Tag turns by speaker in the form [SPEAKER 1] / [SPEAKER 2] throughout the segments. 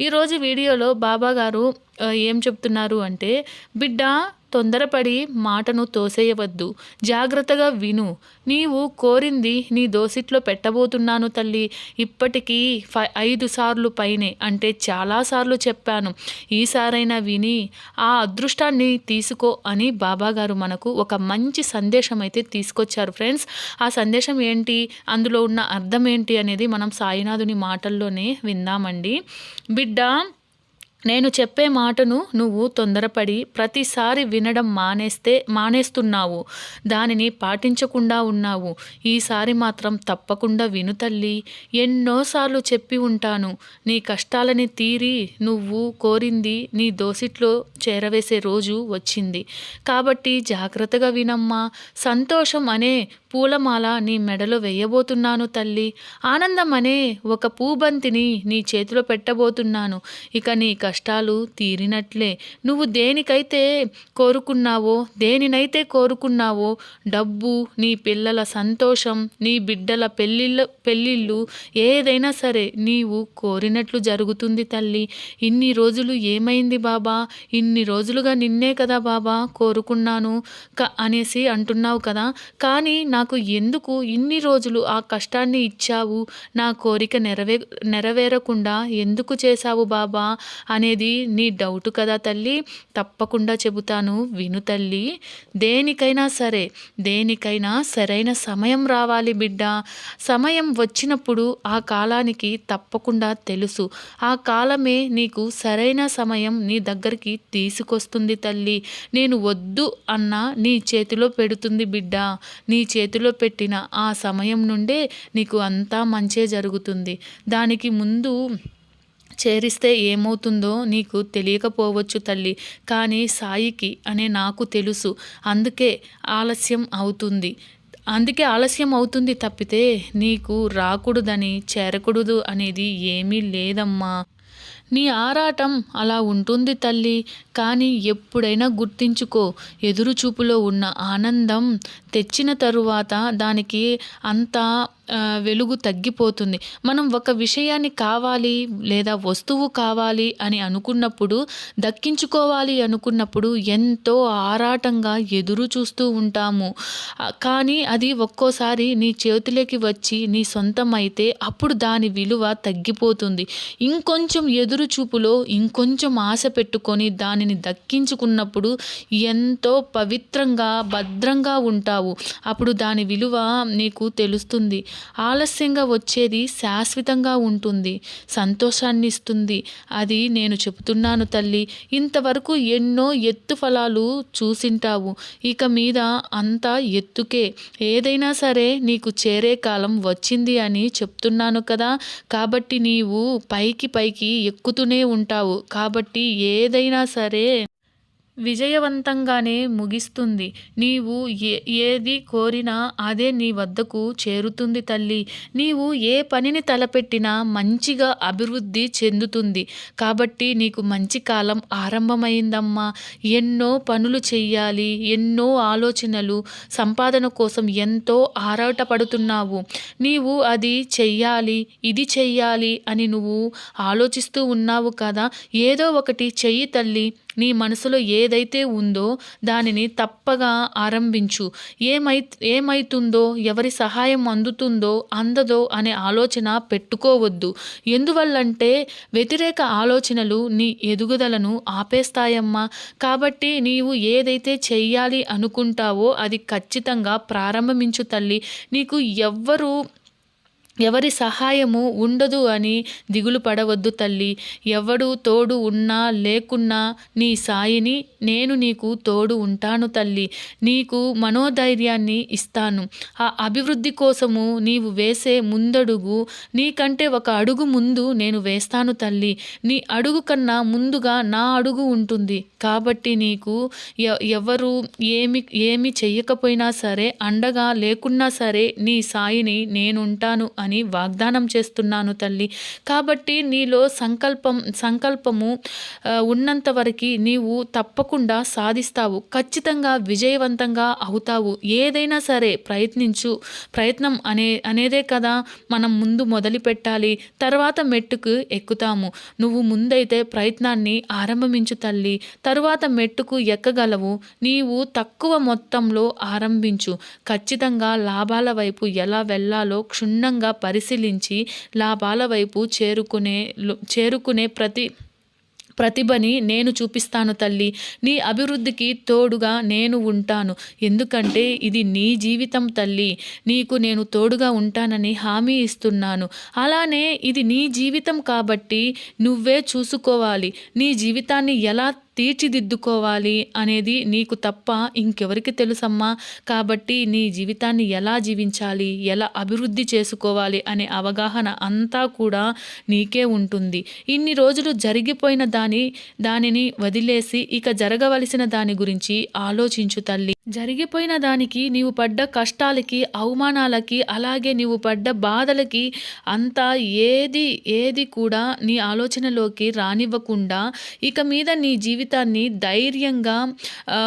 [SPEAKER 1] ఈరోజు వీడియోలో బాబా గారు ఏం చెప్తున్నారు అంటే బిడ్డ తొందరపడి మాటను తోసేయవద్దు. జాగ్రత్తగా విను. నీవు కోరింది నీ దోసిట్లో పెట్టబోతున్నాను తల్లి. ఇప్పటికీ ఫై ఐదు సార్లు పైనే అంటే చాలాసార్లు చెప్పాను. ఈసారైనా విని ఆ అదృష్టాన్ని తీసుకో అని బాబాగారు మనకు ఒక మంచి సందేశం అయితే తీసుకొచ్చారు ఫ్రెండ్స్. ఆ సందేశం ఏంటి? అందులో ఉన్న అర్థం ఏంటి అనేది మనం సాయినాథుని మాటల్లోనే విందామండి. బిడ్డ నేను చెప్పే మాటను నువ్వు తొందరపడి ప్రతిసారి వినడం మానేస్తే మానేస్తున్నావు. దానిని పాటించకుండా ఉన్నావు. ఈసారి మాత్రం తప్పకుండా విను తల్లి. ఎన్నోసార్లు చెప్పి ఉంటాను. నీ కష్టాలని తీరి నువ్వు కోరింది నీ దోసిట్లో చేరవేసే రోజు వచ్చింది. కాబట్టి జాగ్రత్తగా వినమ్మా. సంతోషం అనే పూలమాల నీ మెడలో వేయబోతున్నాను తల్లి. ఆనందం అనే ఒక పూబంతిని నీ చేతిలో పెట్టబోతున్నాను. ఇక నీ కష్టాలు తీరినట్లే. నువ్వు దేనికైతే కోరుకున్నావో దేనినైతే కోరుకున్నావో డబ్బు నీ పిల్లల సంతోషం నీ బిడ్డల పెళ్ళిళ్ళ పెళ్ళిళ్ళు ఏదైనా సరే నీవు కోరినట్లు జరుగుతుంది తల్లి. ఇన్ని రోజులు ఏమైంది బాబా? ఇన్ని రోజులుగా నిన్నే కదా బాబా కోరుకున్నాను క అనేసి అంటున్నావు కదా. కానీ నాకు ఎందుకు ఇన్ని రోజులు ఆ కష్టాన్ని ఇచ్చావు? నా కోరిక నెరవే నెరవేరకుండా ఎందుకు చేశావు బాబా? అనేది నీ డౌట్ కదా తల్లి. తప్పకుండా చెబుతాను. విను తల్లి. దేనికైనా సరే దేనికైనా సరైన సమయం రావాలి బిడ్డ. సమయం వచ్చినప్పుడు ఆ కాలానికి తప్పకుండా తెలుసు. ఆ కాలమే నీకు సరైన సమయం నీ దగ్గరికి తీసుకొస్తుంది తల్లి. నేను వద్దు అన్నా నీ చేతిలో పెడుతుంది బిడ్డ. నీ చేతిలో పెట్టిన ఆ సమయం నుండే నీకు అంతా మంచే జరుగుతుంది. దానికి ముందు చేరిస్తే ఏమవుతుందో నీకు తెలియకపోవచ్చు తల్లి కానీ సాయికి అనే నాకు తెలుసు. అందుకే ఆలస్యం అవుతుంది. అందుకే ఆలస్యం అవుతుంది తప్పితే నీకు రాకూడదని చేరకూడదు అనేది ఏమీ లేదమ్మా. నీ ఆరాటం అలా ఉంటుంది తల్లి కానీ ఎప్పుడైనా గుర్తించుకో. ఎదురుచూపులో ఉన్న ఆనందం తెచ్చిన తరువాత దానికి అంత వెలుగు తగ్గిపోతుంది. మనం ఒక విషయాన్ని కావాలి లేదా వస్తువు కావాలి అని అనుకున్నప్పుడు దక్కించుకోవాలి అనుకున్నప్పుడు ఎంతో ఆరాటంగా ఎదురు చూస్తూ ఉంటాము. కానీ అది ఒక్కోసారి నీ చేతిలోకి వచ్చి నీ సొంతం అయితే అప్పుడు దాని విలువ తగ్గిపోతుంది. ఇంకొంచెం ఎదురు చూపులో ఇంకొంచెం ఆశ పెట్టుకొని దానిని దక్కించుకున్నప్పుడు ఎంతో పవిత్రంగా భద్రంగా ఉంటావు. అప్పుడు దాని విలువ నీకు తెలుస్తుంది. ఆలస్యంగా వచ్చేది శాశ్వతంగా ఉంటుంది సంతోషాన్ని ఇస్తుంది అది నేను చెబుతున్నాను తల్లి ఇంతవరకు ఎన్నో ఎత్తు ఫలాలు చూసింటావు. ఇక మీద అంతా ఎత్తుకే. ఏదైనా సరే నీకు చేరే కాలం వచ్చింది అని చెప్తున్నాను కదా. కాబట్టి నీవు పైకి పైకి ఎక్కుతూనే ఉంటావు. కాబట్టి ఏదైనా సరే విజయవంతంగానే ముగిస్తుంది. నీవు ఏ ఏది కోరినా అదే నీ వద్దకు చేరుతుంది తల్లి. నీవు ఏ పనిని తలపెట్టినా మంచిగా అభివృద్ధి చెందుతుంది. కాబట్టి నీకు మంచి కాలం ఆరంభమైందమ్మా. ఎన్నో పనులు చెయ్యాలి ఎన్నో ఆలోచనలు సంపాదన కోసం ఎంతో ఆరాటపడుతున్నావు. నీవు అది చెయ్యాలి ఇది చెయ్యాలి అని నువ్వు ఆలోచిస్తూ ఉన్నావు కదా. ఏదో ఒకటి చెయ్యి తల్లి. నీ మనసులో ఏదైతే ఉందో దానిని తప్పగా ఆరంభించు. ఏమై ఏమైతుందో ఎవరి సహాయం అందుతుందో అందదో అనే ఆలోచన పెట్టుకోవద్దు. ఎందువల్లంటే వ్యతిరేక ఆలోచనలు నీ ఎదుగుదలను ఆపేస్తాయమ్మా. కాబట్టి నీవు ఏదైతే చెయ్యాలి అనుకుంటావో అది ఖచ్చితంగా ప్రారంభించు తల్లి. నీకు ఎవ్వరు ఎవరి సహాయము ఉండదు అని దిగులు పడవద్దు తల్లి. ఎవడు తోడు ఉన్నా లేకున్నా నీ సాయిని నేను నీకు తోడు ఉంటాను తల్లి. నీకు మనోధైర్యాన్ని ఇస్తాను. ఆ అభివృద్ధి కోసము నీవు వేసే ముందడుగు నీకంటే ఒక అడుగు ముందు నేను వేస్తాను తల్లి. నీ అడుగు కన్నా ముందుగా నా అడుగు ఉంటుంది. కాబట్టి నీకు ఎవరు ఏమి ఏమి చెయ్యకపోయినా సరే అండగా లేకున్నా సరే నీ సాయిని నేనుంటాను అని అని వాగ్దానం చేస్తున్నాను తల్లి. కాబట్టి నీలో సంకల్పం సంకల్పము ఉన్నంత వరకు నీవు తప్పకుండా సాధిస్తావు. ఖచ్చితంగా విజయవంతంగా అవుతావు. ఏదైనా సరే ప్రయత్నించు. ప్రయత్నం అనే అనేదే కదా మనం ముందు మొదలు పెట్టాలి. తర్వాత మెట్టుకు ఎక్కుతాము. నువ్వు ముందైతే ప్రయత్నాన్ని ఆరంభించు తల్లి. తరువాత మెట్టుకు ఎక్కగలవు? నీవు తక్కువ మొత్తంలో ఆరంభించు. ఖచ్చితంగా లాభాల వైపు ఎలా వెళ్ళాలో క్షుణ్ణంగా పరిశీలించి లాభాల వైపు చేరుకునే చేరుకునే ప్రతి ప్రతిభని నేను చూపిస్తాను తల్లి. నీ అభివృద్ధికి తోడుగా నేను ఉంటాను. ఎందుకంటే ఇది నీ జీవితం తల్లి. నీకు నేను తోడుగా ఉంటానని హామీ ఇస్తున్నాను. అలానే ఇది నీ జీవితం కాబట్టి నువ్వే చూసుకోవాలి. నీ జీవితాన్ని ఎలా తీర్చిదిద్దుకోవాలి అనేది నీకు తప్ప ఇంకెవరికి తెలుసమ్మా? కాబట్టి నీ జీవితాన్ని ఎలా జీవించాలి? ఎలా అభివృద్ధి చేసుకోవాలి? అనే అవగాహన అంతా కూడా నీకే ఉంటుంది. ఇన్ని రోజులు జరిగిపోయిన దాని దానిని వదిలేసి ఇక జరగవలసిన దాని గురించి ఆలోచించు తల్లి. జరిగిపోయిన దానికి నీవు పడ్డ కష్టాలకి అవమానాలకి అలాగే నీవు పడ్డ బాధలకి అంతా ఏది ఏది కూడా నీ ఆలోచనలోకి రానివ్వకుండా ఇక మీద నీ జీవితాన్ని ధైర్యంగా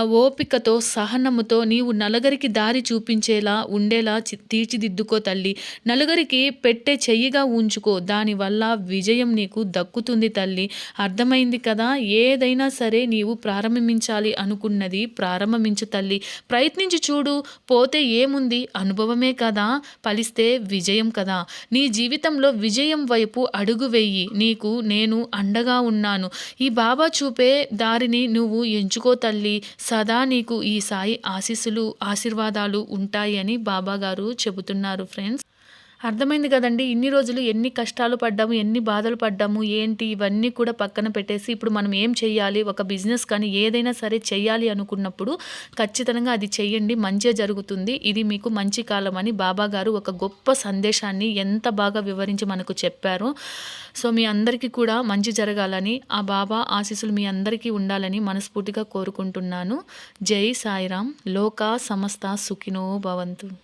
[SPEAKER 1] ఓపికతో సహనముతో నీవు నలుగురికి దారి చూపించేలా ఉండేలా తీర్చిదిద్దుకో తల్లి. నలుగురికి పెట్టే చెయ్యిగా ఉంచుకో. దానివల్ల విజయం నీకు దక్కుతుంది తల్లి. అర్థమైంది కదా? ఏదైనా సరే నీవు ప్రారంభించాలి అనుకున్నది ప్రారంభించు తల్లి. ప్రయత్నించి చూడు పోతే ఏముంది? అనుభవమే కదా? ఫలిస్తే విజయం కదా? నీ జీవితంలో విజయం వైపు అడుగు వెయ్యి నీకు నేను అండగా ఉన్నాను. ఈ బాబా చూపే దారిని నువ్వు ఎంచుకో తల్లి. సదా నీకు ఈ సాయి ఆశీస్సులు ఆశీర్వాదాలు ఉంటాయని బాబాగారు బాబా గారు చెబుతున్నారు ఫ్రెండ్స్. అర్థమైంది కదండి. ఇన్ని రోజులు ఎన్ని కష్టాలు పడ్డాము ఎన్ని బాధలు పడ్డాము ఏంటి ఇవన్నీ కూడా పక్కన పెట్టేసి ఇప్పుడు మనం ఏం చేయాలి ఒక బిజినెస్ కానీ ఏదైనా సరే చేయాలి అనుకున్నప్పుడు ఖచ్చితంగా అది చెయ్యండి మంచిగా జరుగుతుంది. ఇది మీకు మంచి కాలం అని బాబా గారు ఒక గొప్ప సందేశాన్ని ఎంత బాగా వివరించి మనకు చెప్పారు. సో మీ అందరికీ కూడా మంచి జరగాలని ఆ బాబా ఆశీస్సులు మీ అందరికీ ఉండాలని మనస్ఫూర్తిగా కోరుకుంటున్నాను. జై సాయిరామ్. లోకా సమస్త సుఖినో భవంతు.